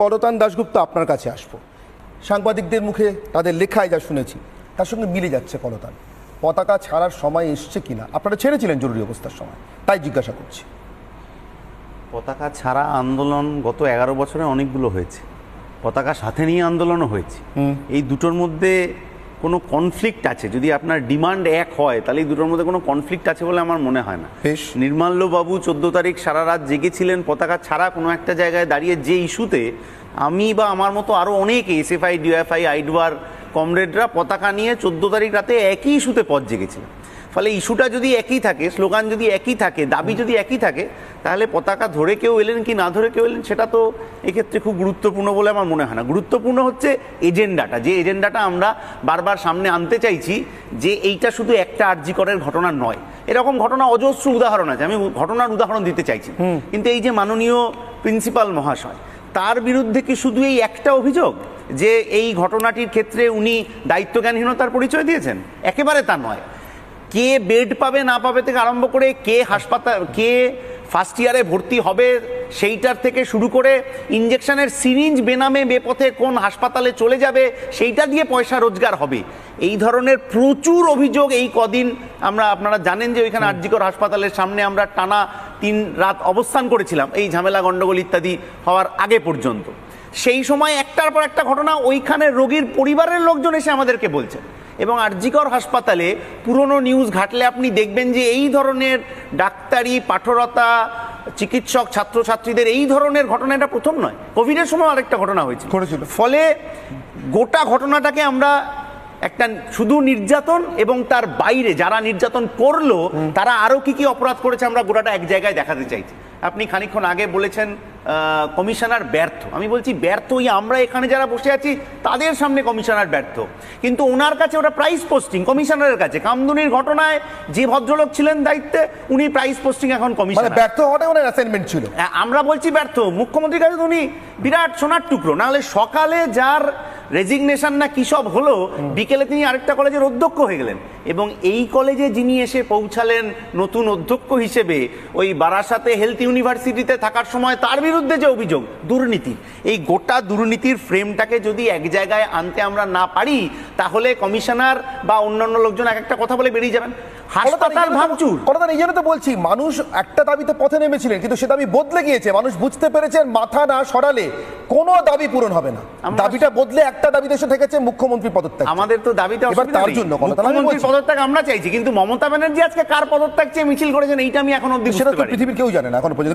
পরতান দাশগুপ্ত আপনার কাছে আসব। সাংবাদিকদের মুখে তাদের লেখায় যা শুনেছি তার সঙ্গে মিলে যাচ্ছে করতান পতাকা ছাড়ার সময় এসছে কিনা? আপনারা ছেড়েছিলেন জরুরি অবস্থার সময় তাই জিজ্ঞাসা করছি। পতাকা ছাড়া আন্দোলন গত এগারো বছরে অনেকগুলো হয়েছে। পতাকা সাথে নিয়ে আন্দোলনও হয়েছে। এই দুটোর মধ্যে কোনো কনফ্লিক্ট আছে? যদি আপনার ডিমান্ড এক হয় তাহলে এই দুটোর মধ্যে কোনো কনফ্লিক্ট আছে বলে আমার মনে হয় না। বেশ। নির্মাল্যবাবু চোদ্দ তারিখ সারা রাত জেগেছিলেন পতাকা ছাড়া কোনো একটা জায়গায় দাঁড়িয়ে যে ইস্যুতে আমি বা আমার মতো আরও অনেকে এসএফআই ডিএফআই আইডওয়ার কমরেডরা পতাকা নিয়ে চোদ্দ তারিখ রাতে একই ইস্যুতে পথ জেগেছিলেন। ফলে ইস্যুটা যদি একই থাকে স্লোগান যদি একই থাকে দাবি যদি একই থাকে তাহলে পতাকা ধরে কেউ এলেন কি না ধরে কেউ এলেন সেটা তো এক্ষেত্রে খুব গুরুত্বপূর্ণ বলে আমার মনে হয় না। গুরুত্বপূর্ণ হচ্ছে এজেন্ডাটা। যে এজেন্ডাটা আমরা বারবার সামনে আনতে চাইছি যে এইটা শুধু একটা আর্জিকরের ঘটনা নয়। এরকম ঘটনা অজস্র উদাহরণ আছে। আমি ঘটনার উদাহরণ দিতে চাইছি। কিন্তু এই যে মাননীয় প্রিন্সিপাল মহাশয় তার বিরুদ্ধে কি শুধু এই একটা অভিযোগ? যে এই ঘটনাটির ক্ষেত্রে উনি দায়িত্বজ্ঞানহীনতার পরিচয় দিয়েছেন? একেবারে তা নয়। কে বেড পাবে না পাবে থেকে আরম্ভ করে কে হাসপাতাল কে ফার্স্ট ইয়ারে ভর্তি হবে সেইটার থেকে শুরু করে ইঞ্জেকশনের সিরিঞ্জ বেনামে বেপথে কোন হাসপাতালে চলে যাবে সেইটা দিয়ে পয়সা রোজগার হবে। এই ধরনের প্রচুর অভিযোগ এই কদিন আমরা আপনারা জানেন যে ওইখানে আরজিকর হাসপাতালের সামনে আমরা টানা তিন রাত অবস্থান করেছিলাম এই ঝামেলা গণ্ডগোল ইত্যাদি হওয়ার আগে পর্যন্ত। সেই সময় একটার পর একটা ঘটনা ওইখানে রোগীর পরিবারের লোকজন এসে আমাদেরকে বলছেন এবং আরজিকর হাসপাতালে পুরনো নিউজ ঘাটলে আপনি দেখবেন যে এই ধরনের ডাক্তারি পাঠরতা চিকিৎসক ছাত্রছাত্রীদের এই ধরনের ঘটনা এটা প্রথম নয়। কোভিডের সময় আরেকটা ঘটনা হয়েছিল। ঘটেছিল। ফলে গোটা ঘটনাটাকে আমরা একটা শুধু নির্যাতন এবং তার বাইরে যারা নির্যাতন করল তারা আরও কি কি অপরাধ করেছে আমরা গোটাটা এক জায়গায় দেখাতে চাইছি। আপনি খানিকক্ষণ আগে বলেছেন কমিশনার ব্যর্থ। আমি বলছি ব্যর্থ ওই আমরা এখানে যারা বসে আছি তাদের সামনে কমিশনার ব্যর্থ। কিন্তু ওনার কাছে ওটা প্রাইস পোস্টিং কমিশনারের কাছে। কামদুনির ঘটনায় যে ভদ্রলোক ছিলেন দায়িত্বে উনি প্রাইস পোস্টিং এখন মানে কমিশনার ব্যর্থ হওয়াটাই ওনার অ্যাসাইনমেন্ট ছিল। আমরা বলছি ব্যর্থ। মুখ্যমন্ত্রীর কাছে উনি বিরাট সোনার টুকরো। নাহলে সকালে যার রেজিগনেশন না কি সব হলো বিকেলে তিনি আরেকটা কলেজের অধ্যক্ষ হয়ে গেলেন। এবং এই কলেজে যিনি এসে পৌঁছালেন নতুন অধ্যক্ষ হিসেবে ওই বারাসাতে হেলথ ইউনিভার্সিটিতে থাকার সময় তার বিরুদ্ধে যে অভিযোগ দুর্নীতি। এই গোটা দুর্নীতির ফ্রেমটাকে যদি এক জায়গায় আনতে আমরা না পারি তাহলে কমিশনার বা অন্যান্য লোকজন এক একটা কথা বলে বেরিয়ে যাবেন। হাসপাতাল ভাঙচুর। কলতান এই জন্য তো বলছি মানুষ একটা দাবিতে পথে নেমেছিলেন কিন্তু সে দাবি বদলে গিয়েছে মানুষ বুঝতে পেরেছেন মাথা না সরালে কোনো দাবি পূরণ হবে না। দাবিটা বদলে একটা দাবিতে এসে থেকেছে মুখ্যমন্ত্রী পদত্যাগ। আমাদের তো দাবিটা এবার তার জন্য মুখ্যমন্ত্রী পদত্যাগ আমরা চাইছি কিন্তু মমতা ব্যানার্জি আজকে কার পদত্যাগ চেয়ে মিছিল করেছেন এইটা আমি এখন অব্দি সেটা তো পৃথিবীর কেউ জানে না এখন পর্যন্ত।